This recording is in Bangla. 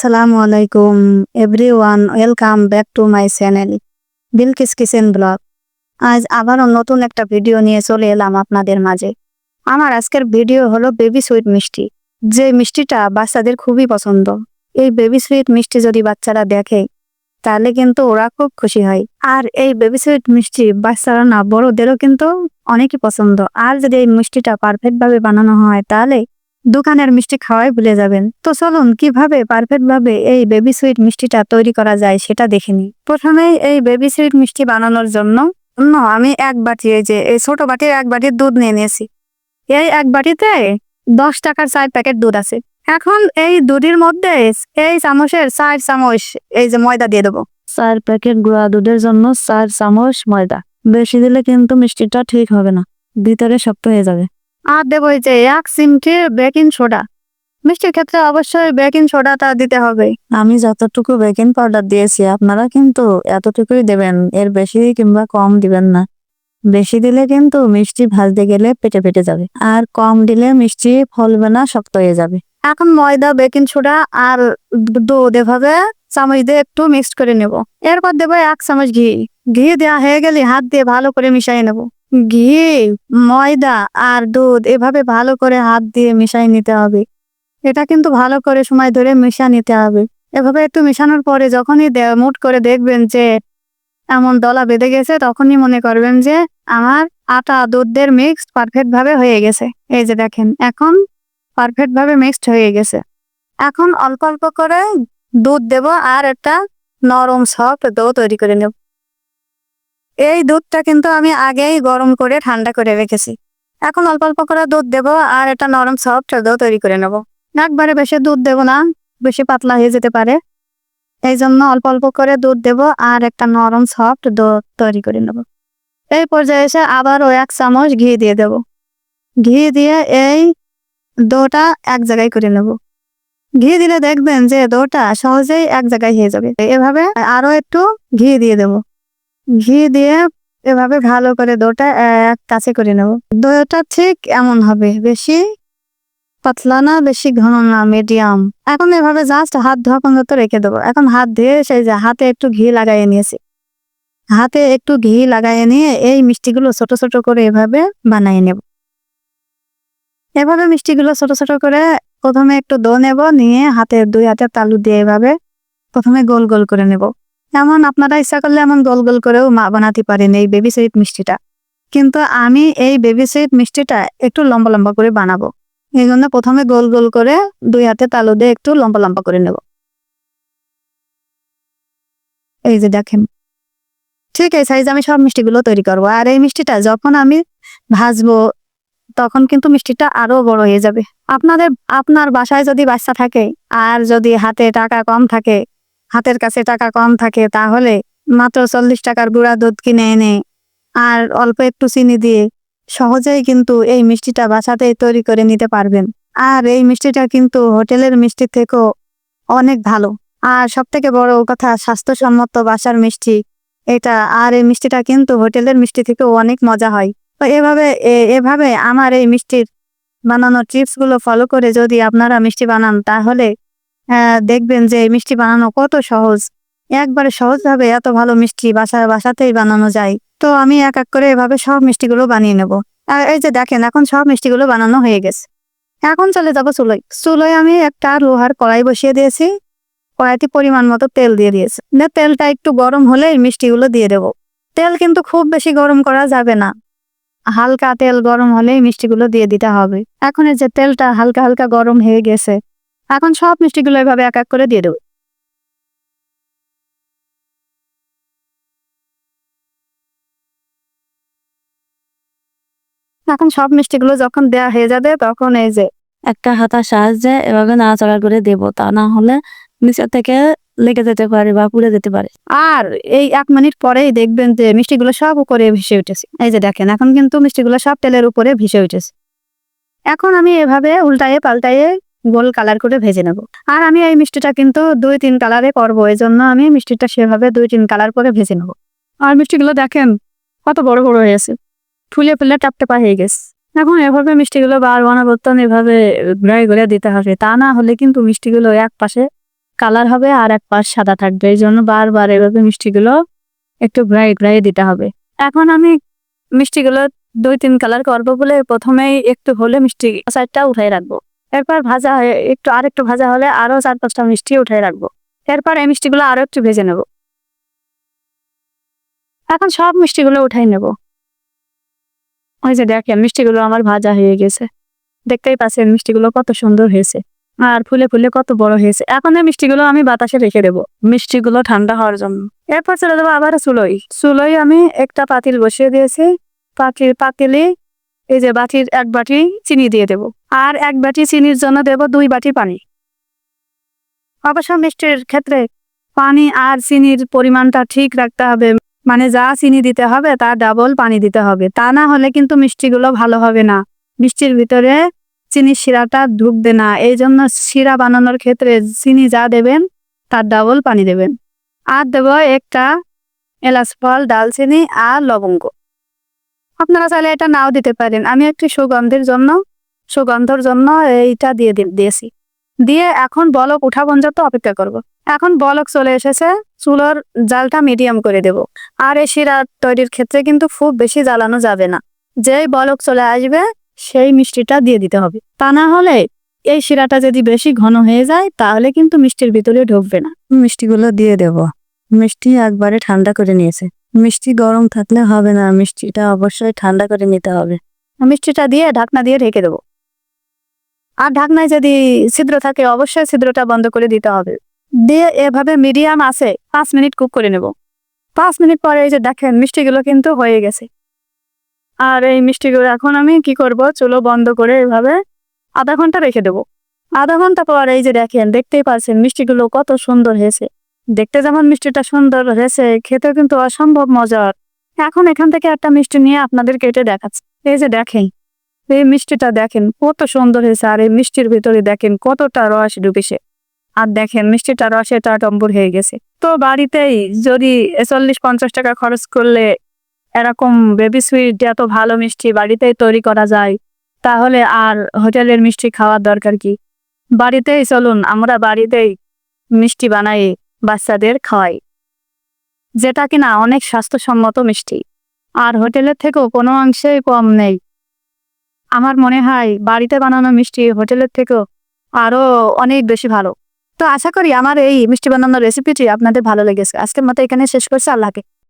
আসসালামু আলাইকুম everyone welcome back to my channel Bilkis kitchen blog আজ আবারও নতুন একটা ভিডিও নিয়ে চলে এলাম আপনাদের মাঝে। আমার আজকের ভিডিও হলো বেবি সুইট মিষ্টি। যে মিষ্টিটা বাচ্চাদের খুবই পছন্দ। এই বেবি সুইট মিষ্টি যদি বাচ্চারা দেখে, তাহলে কিন্তু ওরা খুব খুশি হয়। আর এই বেবি সুইট মিষ্টি বাচ্চারা না, বড়দেরও কিন্তু অনেকই পছন্দ। আর যদি এই মিষ্টিটা পারফেক্টভাবে বানানো হয়, তাহলে দোকানের মিষ্টি খাওয়াই ভুলে যাবেন। তো চলুন, কীভাবে পারফেক্ট ভাবে এই বেবি সুইট মিষ্টিটা তৈরি করা যায় সেটা দেখে নিই। প্রথমে এই বেবি সুইট মিষ্টি বানানোর জন্য আমি এক বাটি এই যে, এই ছোট বাটির এক বাটির দুধ নিয়ে নিয়েছি। এই এক বাটিতে দশ টাকার চার প্যাকেট দুধ আছে। এখন এই দুধের মধ্যে এই চামচের চার চামচ এই যে ময়দা দিয়ে দেবো। চার প্যাকেট গুঁড়া দুধের জন্য চার চামচ ময়দা। বেশি দিলে কিন্তু মিষ্টিটা ঠিক হবে না। ভিতরে শক্ত হয়ে যাবে। আর দেবো এই যে এক চিমটি বেকিং সোডা মিষ্টির ক্ষেত্রে অবশ্যই বেকিং সোডাটা দিতে হবে। আমি যতটুকু বেকিং পাউডার দিয়েছি আপনারা কিন্তু এতটুকুই দেবেন। এর বেশি কিংবা কম দিবেন না। বেশি দিলে কিন্তু মিষ্টি ভাজতে গেলে পেটে পেটে যাবে। আর কম দিলে মিষ্টি ফলবে না শক্ত হয়ে যাবে। এখন ময়দা বেকিং সোডা আর দুধ এভাবে চামচ দিয়ে একটু মিক্সড করে নেব। এরপর দেবো এক চামচ ঘি। ঘি দেওয়া হয়ে গেলে হাত দিয়ে ভালো করে মিশিয়ে নেব। ঘি, ময়দা আর দুধ এভাবে ভালো করে হাত দিয়ে মিশাই নিতে হবে। এটা কিন্তু ভালো করে সময় ধরে মিশা নিতে হবে। এভাবে একটু মেশানোর পরে যখনই মুট করে দেখবেন যে এমন দলা বেঁধে গেছে, তখনই মনে করবেন যে আমার আটা দুধের মিক্সড পারফেক্ট ভাবে হয়ে গেছে। এই যে দেখেন, এখন পারফেক্ট ভাবে মিক্সড হয়ে গেছে। এখন অল্প অল্প করে দুধ দেব আর একটা নরম সফট দো তৈরি করে নেব। এই দুধটা কিন্তু আমি আগেই গরম করে ঠান্ডা করে রেখেছি। এখন অল্প অল্প করে দুধ দেব আর একটা নরম সফট দো তৈরি করে নেব। একবারে বেশি দুধ দেব না, বেশি পাতলা হয়ে যেতে পারে। এই জন্য অল্প অল্প করে দুধ দেব আর একটা নরম সফট দো তৈরি করে নেব। এই পর্যায়ে এসে আবারও এক চামচ ঘি দিয়ে দেব। ঘি দিয়ে এই দোটা এক জায়গায় করে নেব। ঘি দিলে দেখবেন যে দোটা সহজেই এক জায়গায় হয়ে যাবে। এভাবে আরও একটু ঘি দিয়ে দেব। ঘি দিয়ে এভাবে ভালো করে দোটা এক কাছে করে নেব। দোটা ঠিক এমন হবে, বেশি পাতলা না, বেশি ঘন না মিডিয়াম এখন এভাবে জাস্ট হাত ধোয়া পর্যন্ত রেখে দেবো। এখন হাত ধুয়ে সেই যে হাতে একটু ঘি লাগাইয়ে নিয়েছি। হাতে একটু ঘি লাগাইয়ে নিয়ে এই মিষ্টিগুলো ছোট ছোট করে এভাবে বানিয়ে নেব। এভাবে মিষ্টিগুলো ছোট ছোট করে প্রথমে একটু দো নেব, নিয়ে হাতে দুই হাতে তালু দিয়ে এভাবে প্রথমে গোল গোল করে নেব। এমন আপনারা ইচ্ছা করলে এমন গোল গোল করেও মা বানাতে পারেন এই বেবি সুইট মিষ্টিটা। কিন্তু আমি এই বেবি সুইট মিষ্টিটা একটু লম্বা লম্বা করে বানাবো। এই জন্য প্রথমে গোল গোল করে দুই হাতে তালু দিয়ে একটু লম্বা লম্বা করে নেব। এই যে দেখেন। ঠিক এই সাইজ আমি সব মিষ্টিগুলো তৈরি করব। আর এই মিষ্টিটা যখন আমি ভাজবো, তখন কিন্তু মিষ্টিটা আরও বড় হয়ে যাবে। আপনাদের, আপনার বাসায় যদি বাচ্চা থাকে, আর যদি হাতে টাকা কম থাকে হাতের কাছে টাকা কম থাকে, তাহলে মাত্র চল্লিশ টাকার গুঁড়া দুধ কিনে এনে আর অল্প একটু চিনি দিয়ে সহজেই কিন্তু এই মিষ্টিটা বাসাতেই তৈরি করে নিতে পারবেন। আর এই মিষ্টিটা কিন্তু হোটেলের মিষ্টি থেকেও অনেক ভালো। আর সব থেকে বড় কথা, স্বাস্থ্যসম্মত বাসার মিষ্টি এটা। আর এই মিষ্টিটা কিন্তু হোটেলের মিষ্টি থেকেও অনেক মজা হয়। তো এভাবে এভাবে আমার এই মিষ্টির বানানোর টিপসগুলো ফলো করে যদি আপনারা মিষ্টি বানান, তাহলে দেখবেন যে মিষ্টি বানানো কত সহজ। একবারে সহজভাবে এত ভালো মিষ্টি বাসা বাসাতেই বানানো যায়। তো আমি এক এক করে এভাবে সব মিষ্টিগুলো বানিয়ে নেব। আর এই যে দেখেন, এখন সব মিষ্টিগুলো বানানো হয়ে গেছে। এখন চলে যাব চুলোয়। চুলোয় আমি একটা লোহার কড়াই বসিয়ে দিয়েছি। কড়াইতে পরিমাণ মতো তেল দিয়ে দিয়েছি। দিয়ে তেলটা একটু গরম হলে মিষ্টিগুলো দিয়ে দেব। তেল কিন্তু খুব বেশি গরম করা যাবে না। হালকা তেল গরম হলেই মিষ্টিগুলো দিয়ে দিতে হবে। এখন এই যে তেলটা হালকা হালকা গরম হয়ে গেছে। এখন সব মিষ্টিগুলো এভাবে এক এক করে দিয়ে দেবো। এখন সব মিষ্টিগুলো যখন দেয়া হয়ে যাবে, তখন এই যে একটা হাতার সাহায্যে এভাবে নাড়াচাড়া করে দেবো। তা না হলে নিচের থেকে লেগে যেতে পারে বা পুড়ে যেতে পারে। আর এই এক মিনিট পরেই দেখবেন যে মিষ্টিগুলো সব উপরে ভেসে উঠেছে। এই যে দেখেন, এখন কিন্তু মিষ্টিগুলো সব তেলের উপরে ভেসে উঠেছে। এখন আমি এভাবে উল্টায়ে পাল্টায়ে গোল কালার করে ভেজে নেব। আর আমি এই মিষ্টিটা কিন্তু দুই তিন কালারে করব এই জন্য আমি মিষ্টিটা সেভাবে দুই তিন কালার করে ভেজে নেব। আর মিষ্টিগুলো দেখেন, কত বড় বড় হয়েছে ফুলে ফুলে টাপটাপা হয়ে গেছে। এখন এভাবে মিষ্টিগুলো বার বানাবর্তন এভাবে ঘুরাই ঘুরে দিতে হবে, তা না হলে কিন্তু মিষ্টিগুলো এক পাশে কালার হবে আর এক পাশ সাদা থাকবে। এই জন্য বারবার এভাবে মিষ্টিগুলো একটু ঘুরাই ঘুরাই দিতে হবে। এখন আমি মিষ্টিগুলো দুই তিন কালার করব বলে প্রথমেই একটু হলে মিষ্টি সাইডটা উঠাই রাখব। এরপর ভাজা হয়ে, একটু আর একটু ভাজা হলে আরও চার পাঁচটা মিষ্টি উঠাই রাখব। এরপর এই মিষ্টিগুলো আরও একটু ভেজে নেব। এখন সব মিষ্টিগুলো উঠাই নেব। ওই যে দেখেন, মিষ্টিগুলো আমার ভাজা হয়ে গেছে। দেখতেই পাচ্ছেন মিষ্টিগুলো কত সুন্দর হয়েছে। আর ফুলে ফুলে কত বড় হয়েছে। এখন এই মিষ্টিগুলো আমি বাতাসে রেখে দেবো, মিষ্টিগুলো ঠান্ডা হওয়ার জন্য। এরপর চলে দেবো আবার চুলোই চুলোই আমি একটা পাতিল বসিয়ে দিয়েছি। পাতিল, পাতিলে এই যে বাটির এক বাটি চিনি দিয়ে দেব। আর এক বাটি চিনির জন্য দেব দুই বাটি পানি। অবশ্য মিষ্টির ক্ষেত্রে পানি আর চিনির পরিমাণটা ঠিক রাখতে হবে। মানে যা চিনি দিতে হবে, তা ডাবল পানি দিতে হবে। তা না হলে কিন্তু মিষ্টিগুলো ভালো হবে না। মিষ্টির ভিতরে চিনির শিরাটা ঢুকবে না। এই জন্য শিরা বানানোর ক্ষেত্রে চিনি যা দেবেন তার ডাবল পানি দেবেন। আর দেব একটা এলাচ, ফল, ডালচিনি আর লবঙ্গ। আপনারা চাইলে এটা নাও দিতে পারেন। আমি একটি সুগন্ধের জন্য সুগন্ধর জন্য এইটা দিয়ে দিয়েছি। দিয়ে এখন বলক উঠা পর্যন্ত অপেক্ষা করব। এখন বলক চলে এসেছে, চুলোর জালটা মিডিয়াম করে দেব। আর এই শিরা তৈরির ক্ষেত্রে কিন্তু খুব বেশি জ্বালানো যাবে না। যেই বলক চলে আসবে, সেই মিষ্টিটা দিয়ে দিতে হবে। তা না হলে এই শিরাটা যদি বেশি ঘন হয়ে যায়, তাহলে কিন্তু মিষ্টির ভিতরে ঢুকবে না। মিষ্টিগুলো দিয়ে দেব। মিষ্টি একবারে ঠান্ডা করে নিয়েছে। মিষ্টি গরম থাকলে হবে না, মিষ্টিটা অবশ্যই ঠান্ডা করে নিতে হবে। মিষ্টিটা দিয়ে ঢাকনা দিয়ে ঢেকে দেবো। আর ঢাকনায় যদি ছিদ্র থাকে, অবশ্যই ছিদ্রটা বন্ধ করে দিতে হবে। দিয়ে এভাবে মিডিয়াম আছে, পাঁচ মিনিট কুক করে নেব। পাঁচ মিনিট পরে এই যে দেখেন, মিষ্টিগুলো কিন্তু হয়ে গেছে। আর এই মিষ্টিগুলো এখন আমি কি করব? চুলো বন্ধ করে এভাবে আধা ঘণ্টা রেখে দেবো। আধা ঘণ্টা পর এই যে দেখেন, দেখতেই পাচ্ছেন মিষ্টিগুলো কত সুন্দর হয়েছে। দেখতে যেমন মিষ্টিটা সুন্দর হয়েছে খেতে কিন্তু অসম্ভব মজার। এখন এখান থেকে একটা মিষ্টি নিয়ে আপনাদের কেটে দেখাচ্ছি। এই যে দেখেন এই মিষ্টিটা দেখেন, কত সুন্দর হয়েছে আর এই মিষ্টির ভিতরে দেখেন কতটা রস ঢুকেছে আর দেখেন মিষ্টিটা রসে টম্বুর হয়ে গেছে। তো বাড়িতেই যদি চল্লিশ পঞ্চাশ টাকা খরচ করলে এরকম বেবি সুইট এত ভালো মিষ্টি বাড়িতেই তৈরি করা যায়, তাহলে আর হোটেলের মিষ্টি খাওয়ার দরকার কি? বাড়িতেই চলুন, আমরা বাড়িতেই মিষ্টি বানাই, বাচ্চাদের খাওয়াই। যেটা কিনা অনেক স্বাস্থ্যসম্মত মিষ্টি। আর হোটেলের থেকেও কোনো অংশেই কম নেই। আমার মনে হয় বাড়িতে বানানো মিষ্টি হোটেলের থেকেও আরও অনেক বেশি ভালো। তো আশা করি আমার এই মিষ্টি বানানোর রেসিপিটি আপনাদের ভালো লেগেছে। আজকের মতো এখানে শেষ করছে। আল্লাহকে